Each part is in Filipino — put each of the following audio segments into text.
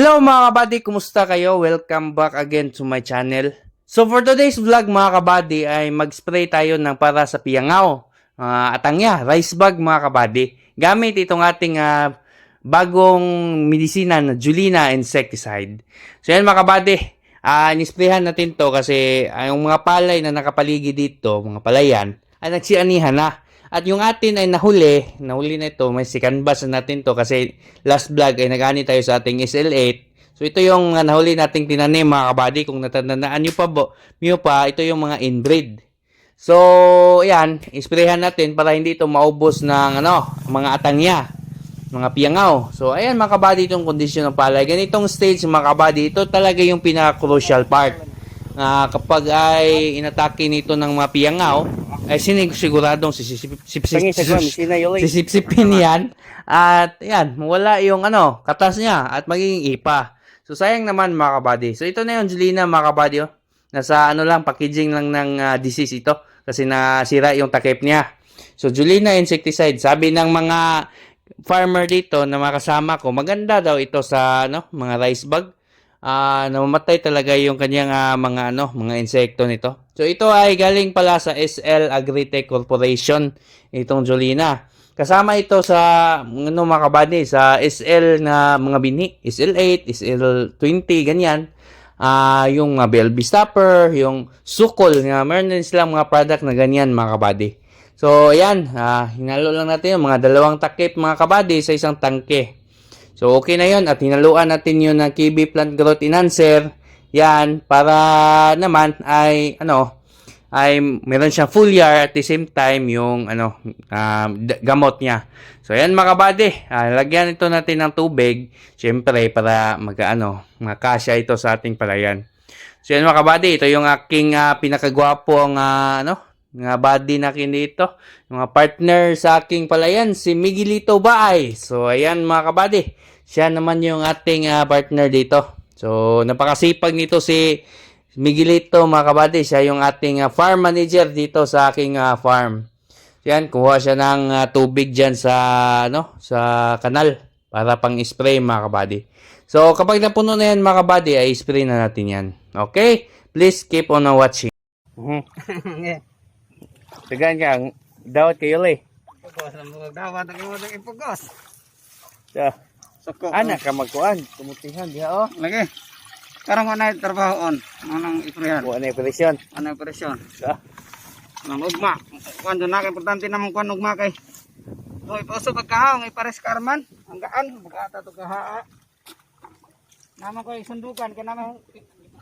Hello mga kabady, kumusta kayo? Welcome back again to my channel. So for today's vlog mga kabady ay mag-spray tayo ng para sa piyangaw. Uh, atangya, rice bag mga kabady. Gamit itong ating ah, bagong medisina na Julina insecticide. So yan mga kabady, uh, nisprayhan natin to kasi ah, yung mga palay na nakapaligid dito, mga palayan, ay nagsianihan na. At yung atin ay nahuli, nahuli na ito, may second na natin to kasi last vlog ay nagani tayo sa ating SL8. So ito yung nahuli nating tinanim mga kabady. Kung natandaan nyo pa, bo, nyo pa, ito yung mga inbreed. So, yan, isprehan natin para hindi ito maubos ng ano, mga atangya, mga piyangaw. So, ayan mga kabady itong kondisyon ng palay. Ganitong stage mga kabady, ito talaga yung pinaka-crucial part. Ah, kapag ay inatake nito ng mga piyangaw, ay sinig siguradong sisip, sip, sip, Tangi sa kwan, sinayolay. sisipsipin yan. At yan, wala yung ano, katas niya at magiging ipa. So sayang naman mga kabady. So ito na yung Julina mga kabady. Oh. Nasa ano lang, packaging lang ng ah, disease ito. Kasi nasira yung takip niya. So Julina insecticide. Sabi ng mga farmer dito na makasama ko, maganda daw ito sa ano, mga rice bag. Ah, namamatay talaga yung kanyang ah, mga ano, mga insekto nito. So ito ay galing pala sa SL Agritech Corporation, itong Jolina. Kasama ito sa ano mga kabady, sa SL na mga bini, SL8, SL20, ganyan. Ah, yung uh, BLB stopper, yung sukol, nga meron din silang mga product na ganyan mga kabady. So ayan, ah, hinalo lang natin yung mga dalawang takip mga kabady sa isang tangke. So, okay na yon at hinaluan natin yun ng KB Plant Growth Enhancer. Yan, para naman ay, ano, ay meron siyang full year at the same time yung, ano, d- gamot niya. So, yan mga kabady. Ah, lagyan ito natin ng tubig. Siyempre, para mag, ano, makasya ito sa ating palayan. So, yan mga kabady. Ito yung aking uh, pinakagwapong, ah, ano, nga body na kinito. Mga partner sa aking palayan, si Miguelito Baay. So, ayan mga kabady. Siya naman yung ating ah, partner dito. So, napakasipag nito si Miguelito mga kabady. Siya yung ating ah, farm manager dito sa aking ah, farm. Yan, kuha siya ng ah, tubig dyan sa, ano, sa kanal para pang spray mga kabady. So, kapag napuno na yan mga kabady, ay spray na natin yan. Okay? Please keep on watching. Mhm. Tagaan ka, dawat kayo lay. Pugos ang mga dapat ang imo ng ipugos. So, Soko. anak ka magkuhan, kumutihan diha oh. Lagi. Karang wala yung trabaho on. Anong iprehan? Buwan na operasyon. Ano operasyon? So, Anong ugma. Kuan doon na kay importante naman kuan ugma kay. So ipausok pagkahaw ng ipares karman. Ang gaan bugata to kahaa. Naman ko sundukan kay naman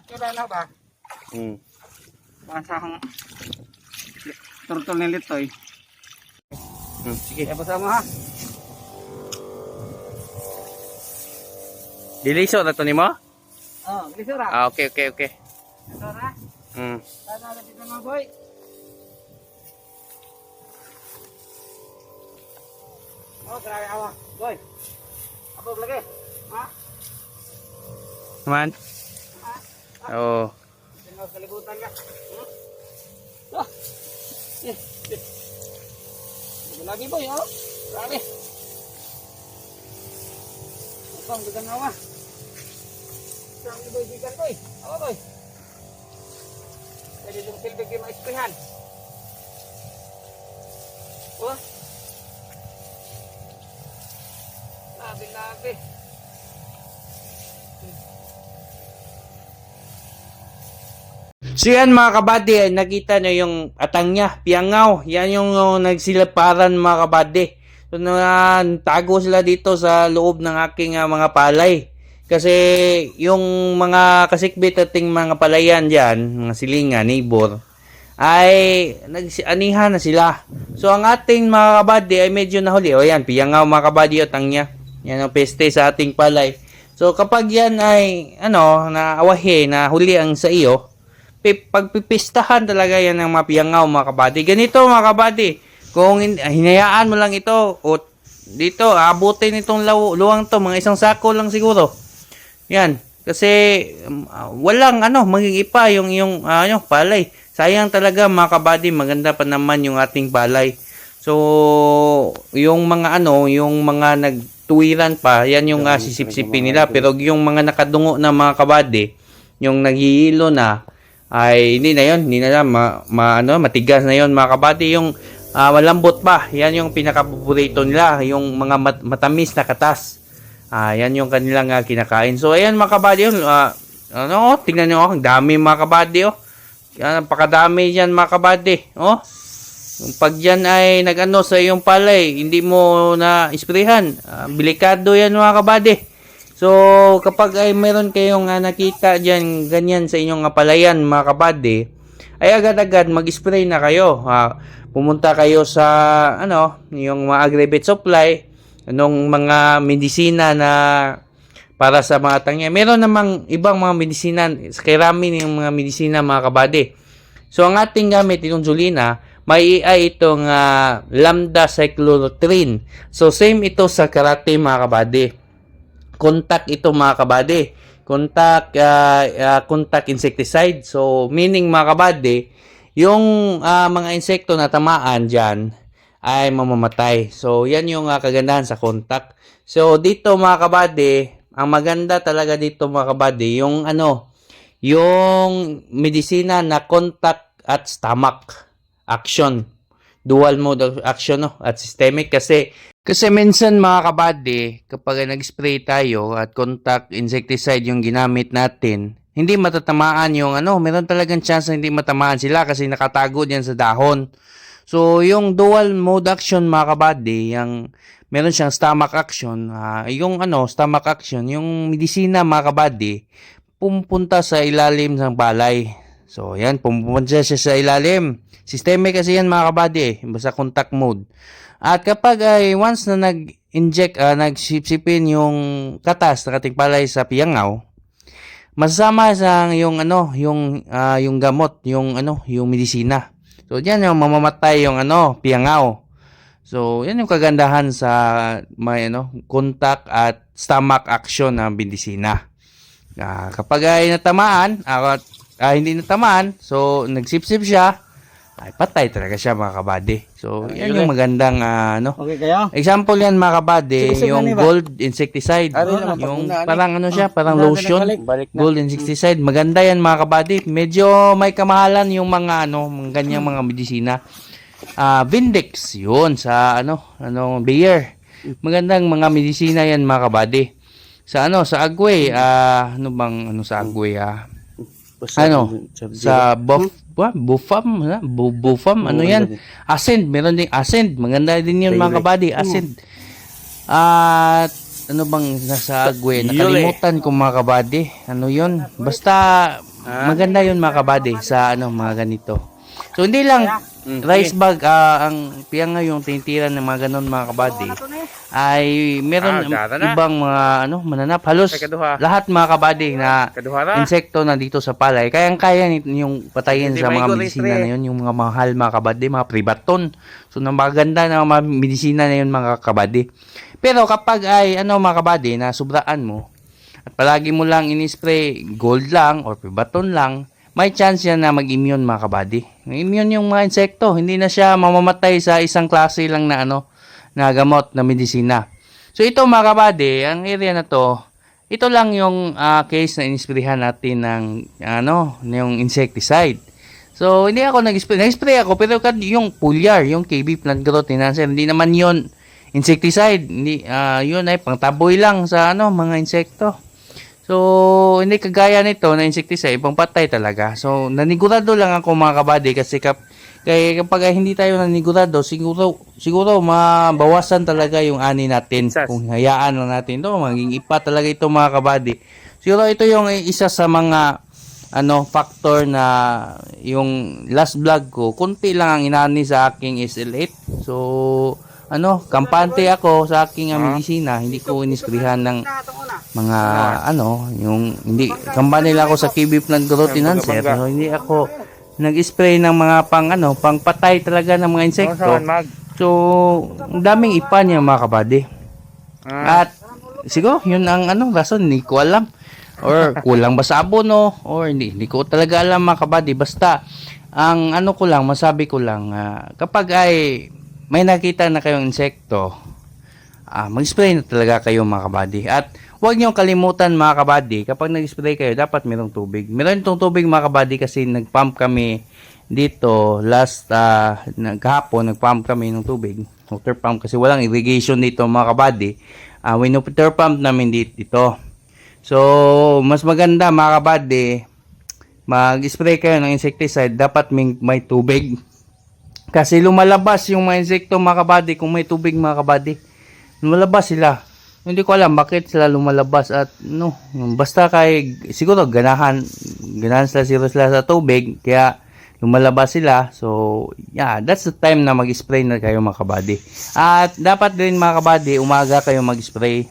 kailan na ba? mm. Basa akong turtol ni Litoy. Mm, sige. Kaya basa mo ha. Diliso na to nimo? Oh, gisura. Ah, okay, okay, okay. Gisura. Mm. Sana na dito mga boy. Oh, grabe awa. Boy. Apa lagi? Ha? Man. Ha? Oh. Tingnan sa libutan ka. Hmm? Ah. Ito lagi boy, oh. Grabe. Apa ang dagang awa? Saan boy bigan boy? Awa boy. Pwede itong silbig yung maisprihan. So yan mga kabady, ay nakita nyo yung atang niya, piyangaw. Yan yung, yung nagsilaparan mga kabady. So na tago sila dito sa loob ng aking ah, mga palay. Kasi yung mga kasikbit ating mga palayan dyan, mga silinga, neighbor, ay nagsianihan na sila. So ang ating mga kabady ay medyo nahuli. O yan, piyangaw mga kabady atang niya. Yan ang peste sa ating palay. So kapag yan ay ano, naawahe, na huli ang sa iyo, pagpipistahan talaga yan ng mga piyangaw mga kabady. Ganito mga kabady, kung hin- hinayaan mo lang ito, o dito, abutin itong law- luwang to, mga isang sako lang siguro. Yan. Kasi um, ah, walang ano, maging ipa yung yung ah, ano, palay. Sayang talaga mga kabady, maganda pa naman yung ating palay. So, yung mga ano, yung mga nag tuwiran pa, yan yung uh, sisipsipin nila. Pero yung mga nakadungo na mga kabady, yung naghihilo na, ay hindi na yon hindi na lang ma, ma- ano, matigas na yon mga kabady. Yung ah, malambot pa, yan yung pinakapaborito nila, yung mga mat- matamis na katas. Ah, yan yung kanilang ah, kinakain. So, ayan mga kabady, yun, ah, ano, tingnan nyo, oh, ang dami mga kabady, oh. Yan, napakadami yan mga kabady, oh. Pag yan ay nag-ano sa iyong palay, hindi mo na isprehan. ah, bilikado yan mga kabady. So, kapag ay meron kayong ah, nakita dyan, ganyan sa inyong ah, palayan mga kabady, ay agad-agad mag-spray na kayo. Ah, pumunta kayo sa, ano, yung mga aggregate supply, anong mga medisina na para sa mga tangya. Meron namang ibang mga medisina, karami yung mga medisina mga kabady. So, ang ating gamit, itong Julina, may ay itong ah, lambda cyclotrin. So, same ito sa karate mga kabady. Contact ito mga kabady. Contact, ah, ah, contact insecticide. So, meaning mga kabady, yung ah, mga insekto na tamaan dyan ay mamamatay. So, yan yung ah, kagandahan sa contact. So, dito mga kabady, ang maganda talaga dito mga kabady, yung ano, yung medisina na contact at stomach action. Dual mode of action no, at systemic kasi kasi minsan mga kabady, kapag nag-spray tayo at contact insecticide yung ginamit natin, hindi matatamaan yung ano, meron talagang chance na hindi matamaan sila kasi nakatago diyan sa dahon. So, yung dual mode action mga kabady, yung meron siyang stomach action, ah, yung ano, stomach action, yung medisina mga kabady, pumupunta sa ilalim ng balay. So, yan, pumupunta siya sa ilalim. Systemic kasi yan mga kabady, eh, basta contact mode. At kapag ay once na nag-inject, uh, nagsipsipin yung katas na kating sa piyangaw, masama sa yung ano, yung ah, yung gamot, yung ano, yung medisina. So diyan yung mamamatay yung ano, piyangaw. So yan yung kagandahan sa may ano, contact at stomach action ng medisina. Ah, kapag ay natamaan, ah, ah, hindi natamaan, so nagsipsip siya, ay patay talaga siya mga kabady. So yan yung magandang ah, ano, Okay kayo? Example yan mga kabady, yung ano gold insecticide. Ari naman, yung pag- parang ano siya, parang Balik na, lotion. Balik na. Gold insecticide. Maganda yan mga kabady. Medyo may kamahalan yung mga ano, mga ganyang mga medisina. Ah, Vindex, yun sa ano, ano, Bayer. Magandang mga medisina yan mga kabady. Sa ano, sa Agway, ah, ano bang ano sa Agway ah? Ano? Sa buff, ba? Bufam, ha? Bu, bufam, ano yan? Ascend, meron ding Ascend. Maganda din yun mga kabady, Ascend. At ano bang nasa agwe? Nakalimutan ko mga kabady. Ano yun? Basta maganda yun mga kabady sa ano mga ganito. So hindi lang rice bag ah, ang piyanga yung tinitira ng mga ganon mga kabady ay meron Ah, ibang mga ano mananap halos lahat mga kabady na Kaduhara. insekto na dito sa palay. Kayang-kaya ni- yung patayin Hindi sa mga medisina na yun, yung mga mahal mga kabady, mga privaton. So, na maganda na mga medisina na yun mga kabady. Pero kapag ay, ano mga kabady, na sobraan mo, at palagi mo lang inispray gold lang or privaton lang, may chance yan na mag-immune mga kabady. Immune yung mga insekto, hindi na siya mamamatay sa isang klase lang na ano, na gamot na medisina. So ito mga kabady, ang area na to, ito lang yung ah, case na inisprehan natin ng ano, yung insecticide. So hindi ako nag-spray, nag-spray ako pero kad yung foliar, yung KB plant growth enhancer, hindi naman yon insecticide, hindi ah, yun ay pangtaboy lang sa ano mga insekto. So, hindi kagaya nito na insecticide, ibang patay talaga. So, nanigurado lang ako mga kabady kasi kap kaya kapag hindi tayo nanigurado, siguro siguro mabawasan talaga yung ani natin Sas. kung hayaan lang natin to maging ipa talaga ito mga kabady. Siguro ito yung isa sa mga ano factor na yung last vlog ko, konti lang ang inani sa aking SL8. So, ano, kampante ako sa aking ah, medisina, hindi ko inisprihan ng mga ano, yung hindi kampanya nila ako sa KB plant growth enhancer. So, hindi ako nag-spray ng mga pang ano, pang patay talaga ng mga insekto. So, ang daming ipa niya mga kabady. Ah, At siguro yun ang ano rason, hindi ko alam. Or kulang ba sa abono or hindi, hindi ko talaga alam mga kabady. Basta ang ano ko lang, masabi ko lang ah, kapag ay may nakita na kayong insekto, ah, mag-spray na talaga kayo mga kabady. At huwag niyo kalimutan mga kabady, kapag nag-spray kayo, dapat merong tubig. Meron itong tubig mga kabady kasi nag-pump kami dito last uh, naghapon, nag-pump kami ng tubig. Water pump kasi walang irrigation dito mga kabady. Uh, water pump namin dito. So, mas maganda mga kabady, mag-spray kayo ng insecticide, dapat may, may tubig. Kasi lumalabas yung mga insekto mga kabady kung may tubig mga kabady. Lumalabas sila. Hindi ko alam bakit sila lumalabas at no, basta kay siguro ganahan ganahan sila sila, sila sa tubig kaya lumalabas sila. So, yeah, that's the time na mag-spray na kayo mga kabady. At dapat din mga kabady, umaga kayo mag-spray.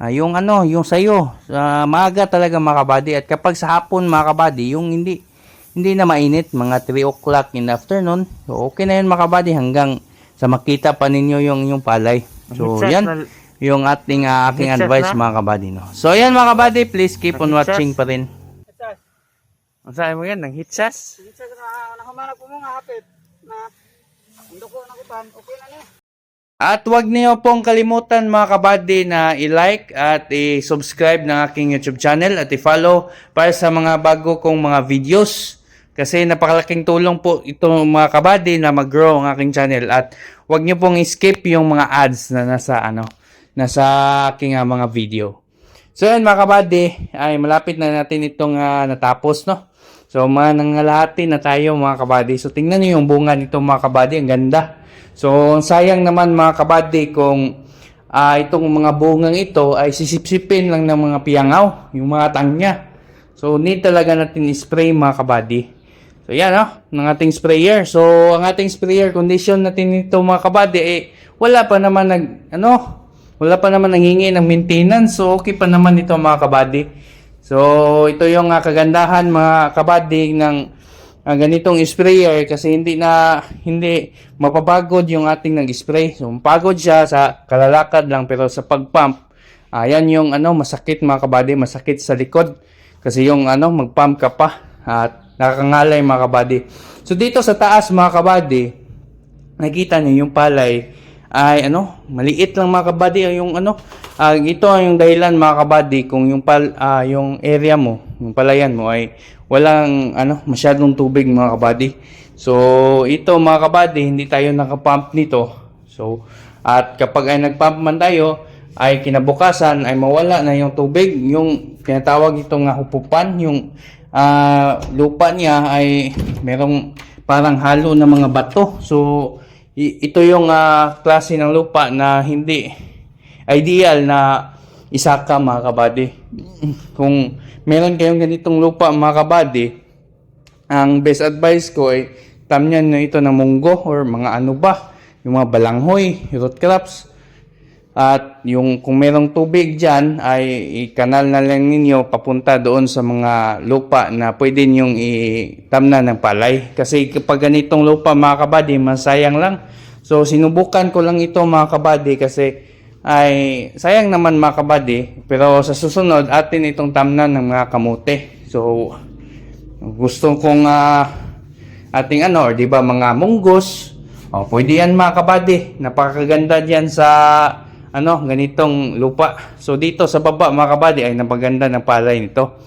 Ah, yung ano, yung sayo, uh, maaga talaga mga kabady. At kapag sa hapon mga kabady, yung hindi hindi na mainit, mga 3 o'clock in the afternoon, so okay na yun mga kabady hanggang sa makita pa ninyo yung yung palay. So, yan na- yung ating ah, aking advice na. mga kabady. No? So, yan mga kabady, please keep on watching pa rin. Ang sabi mo yan, ng hitsas? Hitchas na nakamanag po mo nga hapit na ang duko na kutan. Okay na niya. At wag niyo pong kalimutan mga kabady na i-like at i-subscribe ng aking YouTube channel at i-follow para sa mga bago kong mga videos. Kasi napakalaking tulong po ito mga kabady na mag-grow ang aking channel at wag niyo pong i-skip yung mga ads na nasa ano nasa aking ah, mga video. So yan mga kabady, ay malapit na natin itong ah, natapos no. So mga nangalahati na tayo mga kabady. So tingnan niyo yung bunga nito mga kabady, ang ganda. So sayang naman mga kabady kung ah, itong mga bungang ito ay sisipsipin lang ng mga piyangaw, yung mga tangnya. So need talaga natin i-spray mga kabady. So yan oh, ng ating sprayer. So ang ating sprayer condition natin nito mga kabady eh wala pa naman nag ano, wala pa naman nanghingi ng maintenance. So okay pa naman ito mga kabady. So ito yung ah, kagandahan mga kabady ng ah, ganitong sprayer kasi hindi na hindi mapapagod yung ating nag-spray. So pagod siya sa kalalakad lang pero sa pag-pump ayan yung ano masakit mga kabady, masakit sa likod kasi yung ano mag-pump ka pa at nakakangalay mga kabady. So dito sa taas mga kabady, nakita niyo yung palay ay ano, maliit lang mga kabady yung ano, ah, ito yung dahilan mga kabady kung yung pal ah, yung area mo, yung palayan mo ay walang ano, masyadong tubig mga kabady. So ito mga kabady, hindi tayo nakapump nito. So at kapag ay nagpump man tayo, ay kinabukasan ay mawala na yung tubig, yung tinatawag itong hupupan, yung ah, lupa niya ay merong parang halo na mga bato. So ito yung ah, klase ng lupa na hindi ideal na isaka mga kabady. Kung meron kayong ganitong lupa mga kabady, ang best advice ko ay tamyan nyo ito ng munggo or mga ano ba, yung mga balanghoy, root crops. At yung kung merong tubig dyan ay ikanal na lang ninyo papunta doon sa mga lupa na pwede nyong itamna ng palay. Kasi kapag ganitong lupa mga kabady, masayang lang. So sinubukan ko lang ito mga kabady kasi ay sayang naman mga kabady. Pero sa susunod atin itong tamnan ng mga kamote. So gusto kong ah, ating ano, di ba mga munggos. O, pwede yan mga kabady. Napakaganda diyan sa ano, ganitong lupa. So dito sa baba mga kabady ay napaganda ng palay nito.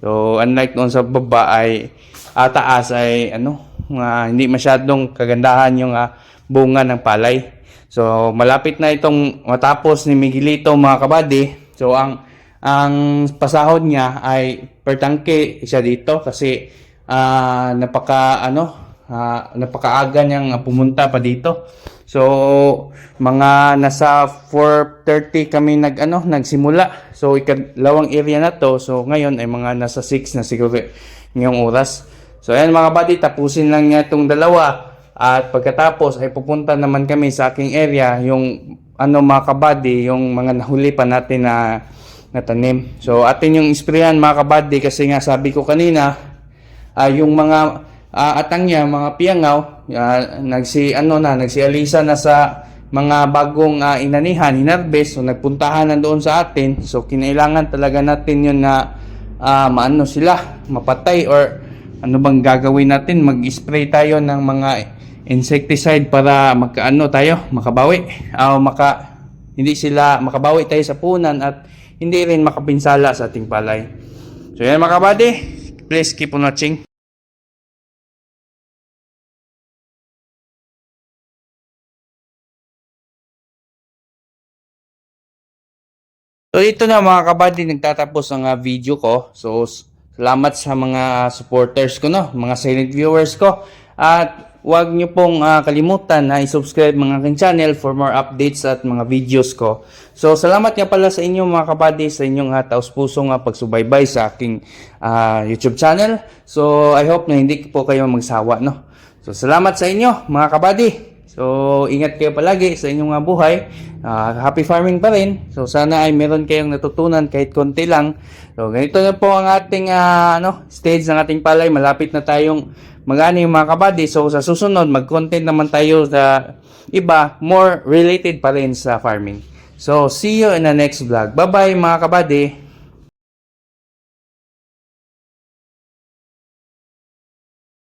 So unlike doon sa baba ay ah, taas ay ano, mga hindi masyadong kagandahan yung ah, bunga ng palay. So malapit na itong matapos ni Miguelito mga kabady. So ang ang pasahod niya ay per tangke siya dito kasi ah, napaka ano ah, napakaaga niyang pumunta pa dito. So mga nasa 4:30 kami nag ano nagsimula. So ikalawang area na to. So ngayon ay mga nasa 6 na siguro ngayong oras. So ayan mga buddy, tapusin lang niya itong dalawa. At pagkatapos ay pupunta naman kami sa aking area, yung ano mga kabady, yung mga nahuli pa natin na na tanim. So atin yung isprayan mga kabady kasi nga sabi ko kanina, ah, yung mga ah, atang niya, mga piyangaw, ah, nagsi ano na, nagsialisa na sa mga bagong ah, inanihan, hinarbes, so nagpuntahan na doon sa atin. So kinailangan talaga natin yun na ah, maano sila, mapatay or ano bang gagawin natin? Mag-spray tayo ng mga insecticide para magkaano tayo, makabawi, o maka hindi sila makabawi tayo sa punan at hindi rin makapinsala sa ating palay. So yan mga kabady, please keep on watching. So ito na mga kabady, nagtatapos ang ah, video ko. So salamat sa mga supporters ko no, mga silent viewers ko. At huwag niyo pong ah, kalimutan na i-subscribe mga aking channel for more updates at mga videos ko. So salamat nga pala sa inyo mga kabady sa inyong uh, taus-pusong ah, pagsubaybay sa aking ah, YouTube channel. So I hope na hindi po kayo magsawa no. So salamat sa inyo mga kabady. So, ingat kayo palagi sa inyong mga buhay. Ah, happy farming pa rin. So, sana ay meron kayong natutunan kahit konti lang. So, ganito na po ang ating ah, ano, stage ng ating palay. Malapit na tayong mag-ani mga kabady. So, sa susunod, mag-content naman tayo sa iba, more related pa rin sa farming. So, see you in the next vlog. Bye-bye mga kabady.